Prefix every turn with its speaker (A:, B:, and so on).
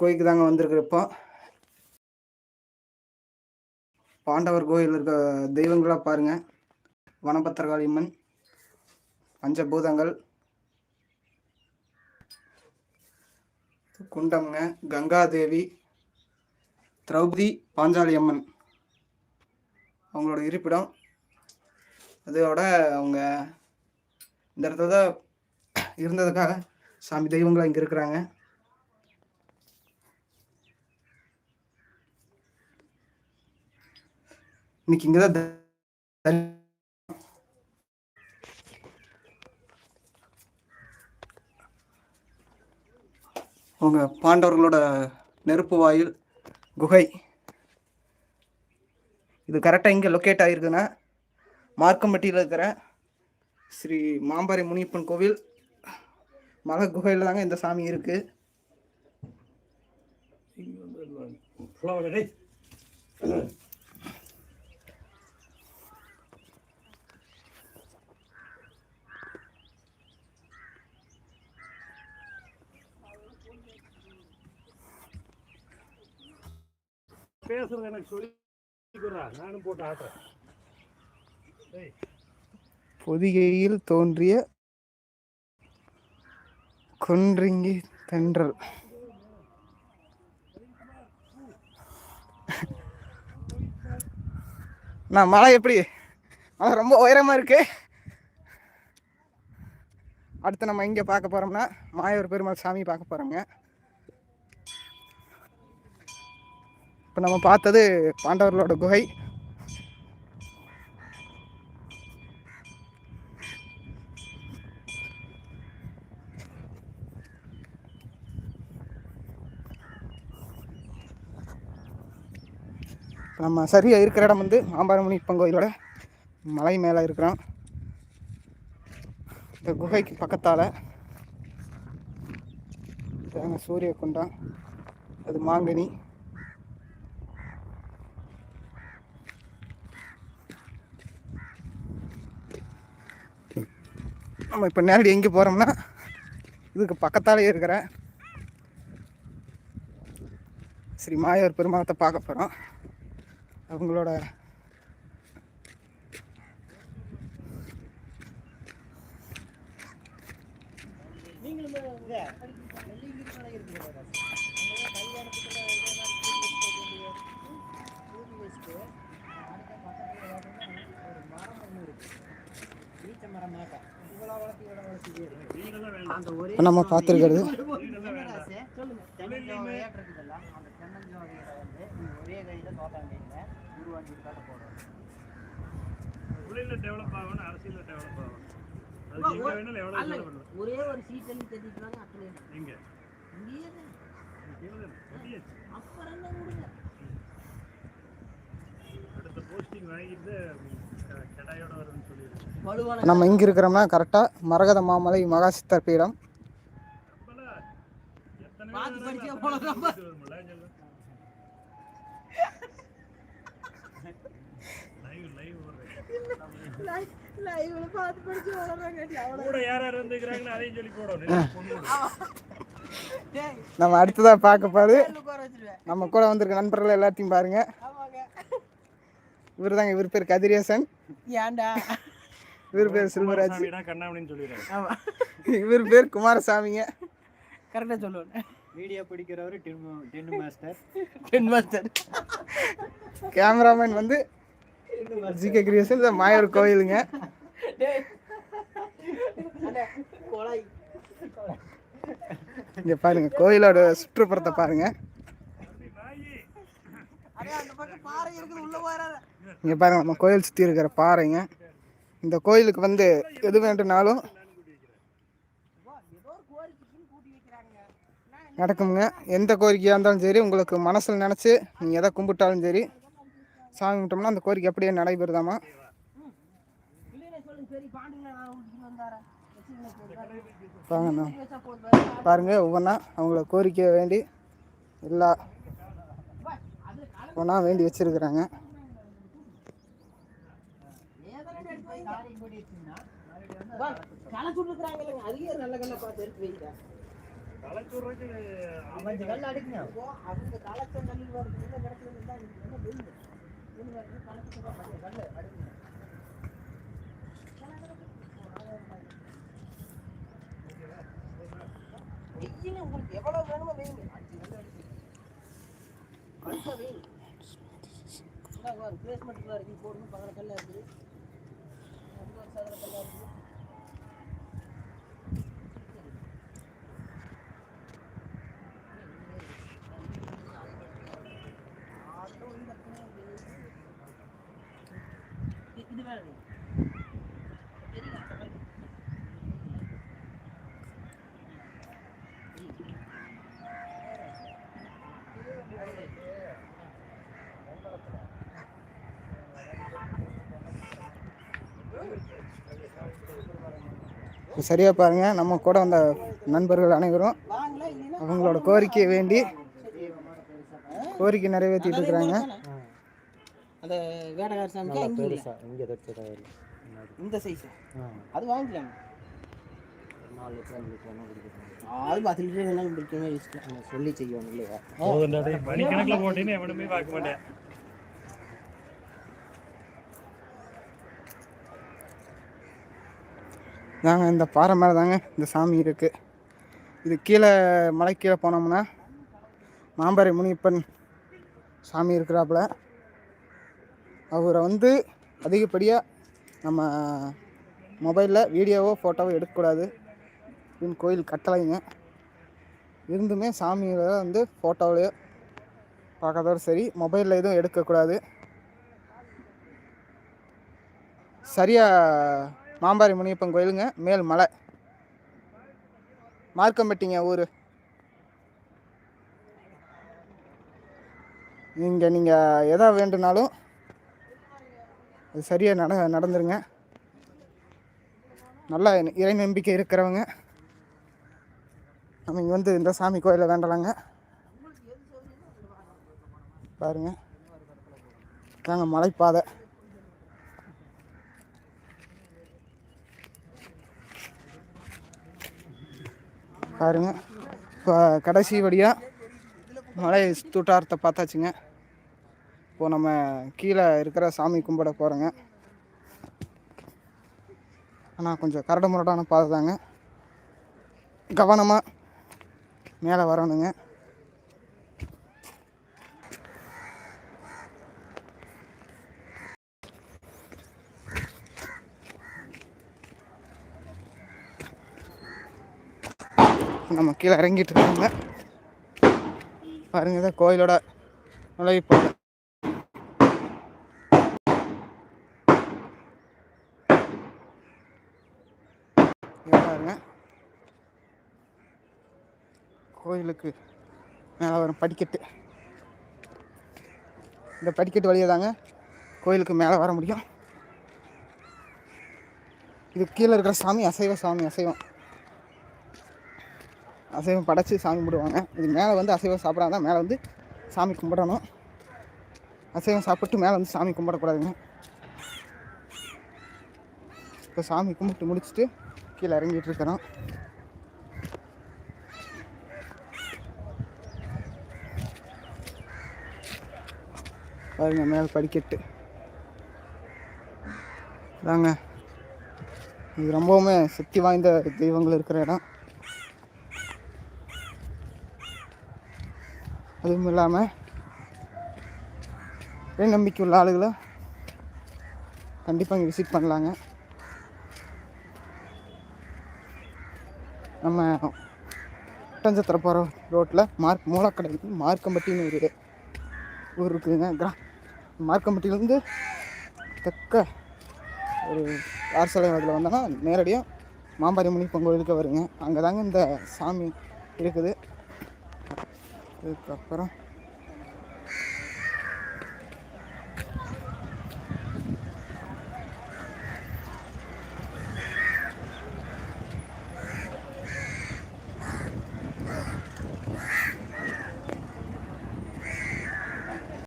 A: கோயிலுக்கு தாங்க வந்திருக்கிறப்போ பாண்டவர் கோயில் இருக்க தெய்வங்களாக பாருங்கள் வனபத்திரகாளியம்மன் பஞ்சபூதங்கள் குண்டம்ங்க கங்காதேவி திரௌபதி பாஞ்சாலி அம்மன் அவங்களோட இருப்பிடம். அதோட அவங்க இந்த இடத்துல தான் இருந்ததுக்காக சாமி தெய்வங்களா இங்கே இருக்கிறாங்க. இன்னைக்கு இங்கே தான் அவங்க பாண்டவர்களோட நெருப்பு வாயில் குகை. இது கரெக்டாக இங்கே லொக்கேட் ஆகிருக்குன்னா மார்க்கம்பட்டியில் இருக்கிற ஸ்ரீ மாம்பாறை முனியப்பன் கோவில். மலை குகையில் தாங்க இந்த சாமி இருக்குது
B: பேசுறது எனக்கு சொல்லி நானும் போட்டு ஆட்டுறேன்.
A: பொதிகையில் தோன்றிய கொன்றிங்கி தென்றல். நான் மழை எப்படி? மழை ரொம்ப உயரமா இருக்கு. அடுத்து நம்ம இங்கே பார்க்க போகிறோம்னா மாயூர் பெருமாள் சாமி பார்க்க போகிறோங்க இப்போ நம்ம பார்த்தது பாண்டவர்களோட குகை. நம்ம சரியாக இருக்கிற இடம் வந்து மாம்பாரமுனி கோயிலோட மலை மேலே இருக்கிறோம் இந்த குகைக்கு பக்கத்தால் சூரிய குண்டம் அது மாங்கனி. நம்ம இப்போ நேரடி எங்கே போகிறோம்னா இதுக்கு பக்கத்தாலே இருக்கிற ஸ்ரீ மாயவர் பெருமாளத்தை பார்க்க போகிறோம் அவங்களோட
B: எவ்வளவு செலவு பண்ணலாம்.
C: ஒரே ஒரு சீட் எழுதி தட்டிக்கிறாங்க அத்தனை
B: எங்க.
C: அப்புறம்
B: அடுத்த போஸ்டிங் வாங்கிட்டு
A: நம்ம இங்கே இருக்கிறோம்னா கரெக்டாக மரகத மாமலை மகாசித்தர் பீடம்.
B: பேர்
C: நம்ம.
A: அடுத்ததாக பார்க்க
C: வச்சிருவேன்.
A: நம்ம கூட வந்திருக்க நண்பர்கள் எல்லாத்தையும் பாருங்க.
C: ஆமாங்க.
A: இவர் தாங்க இவர் பேர் கதிரேசன்.
C: ஏன்டா?
A: இவர் பேர் செல்வராஜ்.
B: கண்ணாமணின்னு சொல்லிடுறேன்
C: ஆமா.
A: இவர் பேர் குமாரசாமிங்க.
C: கரெக்டா சொல்லுவேன்
D: video பிடிக்கிறவர் tin master
C: ten master
A: cameraman வந்து ஜிகே கிரியேஷன் இந்த மாயூர் கோயிலுங்க. இங்க பாருங்க கோயிலோட சுற்றுப்புறத்தை பாருங்க.
C: அடே அந்த பக்கம் பாறை இருக்குது உள்ள போறாத
A: இங்க பாருங்க நம்ம கோயில் சுற்றி இருக்கிற பாறைங்க. இந்த கோயிலுக்கு வந்து எது வேண்டுனாலும் நடக்குங்க. எந்த கோரிக்கையாக இருந்தாலும் சரி உங்களுக்கு மனசில் நினச்சி நீங்கள் எதை கும்பிட்டாலும் சரி சாமி கும்பிட்டோம்னா அந்த கோரிக்கை அப்படியே நடைபெறுதாமா?
C: இல்லைன்னு பாருங்கள்
A: பாருங்கண்ணா ஒவ்வொன்றா அவங்கள கோரிக்கையை வேண்டி எல்லா ஒன்றா வேண்டி வச்சிருக்கிறாங்க.
C: களை சுட்டுக்கிறாங்க இல்லைங்க அதுலயே நல்ல கல்ல பார்த்து எடுத்து
B: களைச்சூர்றதுக்கு
D: அவன் கல் அடிக்கணும்.
C: அவங்க கலெக்ஷன் கல்லில் வருது இடத்துல இருந்தா கல்லு அடிக்கணும். வெயில் உங்களுக்கு எவ்வளவு வேணுமோ வெயில் பிளேஸ்மெண்ட் இருக்கு போடுங்க பக்கத்துல கல்லா இருக்குது. episode of the Love You.
A: சரியாக பாருங்கள் நம்ம கூட வந்த நண்பர்கள் அனைவரும் அவங்களோட கோரிக்கையை வேண்டி கோரிக்கை நிறைவேற்றிட்டு இருக்கிறாங்க.
C: அந்த வேடகார சாமிக்கு இங்க இல்ல.
D: இங்கே தச்சுதா
C: இந்த சைஸ் அது வாங்கிக்கலாம்?
D: நாலு லிட்டர் அஞ்சு லிட்டர் என்ன
C: பத்து லிட்டர் வேணாலும் பிடிக்கணும்
D: சொல்லி செய்யணும் இல்லையா?
B: மணிக்கணக்கில் போட்டீங்கன்னா எவனுமே பார்க்க மாட்டேன்.
A: தாங்க இந்த பாறை மேலே தாங்க இந்த சாமி இருக்குது இது கீழே மலை கீழே போனோம்னா மாம்பரை முனியப்பன் சாமி இருக்கிறாப்புல. அவரை வந்து அதிகப்படியாக நம்ம மொபைலில் வீடியோவோ ஃபோட்டோவோ எடுக்கக்கூடாது. அப்படின்னு கோயில் கட்டளைங்க. இருந்துமே சாமியில் வந்து ஃபோட்டோவிலையோ பார்க்கறதோட சரி மொபைலில் எதுவும் எடுக்கக்கூடாது. சரியாக மாம்பாரி முனியப்பன் கோயிலுங்க மேல் மலை. மார்க்கம்பட்டிங்க ஊர். இங்கே நீங்கள் எதா வேண்டுனாலும் அது சரியாக நட நடந்துருங்க. நல்லா இறை நம்பிக்கை இருக்கிறவங்க. நம்ம இங்கே வந்து இந்த சாமி கோயிலை வேண்டலாங்க. பாருங்க. நாங்கள் மலைப்பாதை. பாருங்க. இப்போ கடைசி வழியாக மலை தூட்டாரத்தை பார்த்தாச்சுங்க. இப்போ நம்ம கீழே இருக்கிற சாமி கும்பிட போகிறோங்க ஆனால் கொஞ்சம் கரடு முரடான பாதை தாங்க கவனமாக மேலே வரணுங்க. நம்ம கீழே இறங்கிட்டு இருக்காங்க. பாருங்க இதான் கோயிலோட நுழைவு பாதை பாருங்க. கோயிலுக்கு மேலே வரும் படிக்கட்டு. இந்த படிக்கட்டு வழியாக தாங்க கோயிலுக்கு மேலே வர முடியும். இது கீழே இருக்கிற சாமி அசைவ சாமி அசைவம். அசைவம் படைச்சி சாமி கும்பிடுவாங்க. இது மேலே வந்து அசைவம் சாப்பிடாம தான் மேலே வந்து சாமி கும்பிடணும். அசைவம் சாப்பிட்டு மேலே வந்து சாமி கும்பிடக்கூடாதுங்க. இப்போ சாமி கும்பிட்டு முடிச்சுட்டு கீழே இறங்கிட்டு இருக்கிறோம் பாருங்க மேலே படிக்கட்டு. தாங்க இது ரொம்பவுமே சக்தி வாய்ந்த தெய்வங்கள் இருக்கிற இடம். அதுவும் இல்லாமல் நம்பிக்கை உள்ள ஆளுகளும் கண்டிப்பாக இங்கே விசிட் பண்ணலாங்க. நம்ம ஒட்டஞ்சத்திர போகிற ரோட்டில் மார்க் மூலக்கடை மார்க்கம்பட்டின்னு ஒரு ஊர் இருக்குதுங்க. கிரா மார்க்கம்பட்டியிலேருந்து தக்க ஒரு ஆர் சாலை அதில் வந்தோன்னா நேரடியாக மாம்பாரி முனிப்பன் கோயிலுக்கு வருங்க. அங்கே தாங்க இந்த சாமி இருக்குது. இதுக்கப்புறம்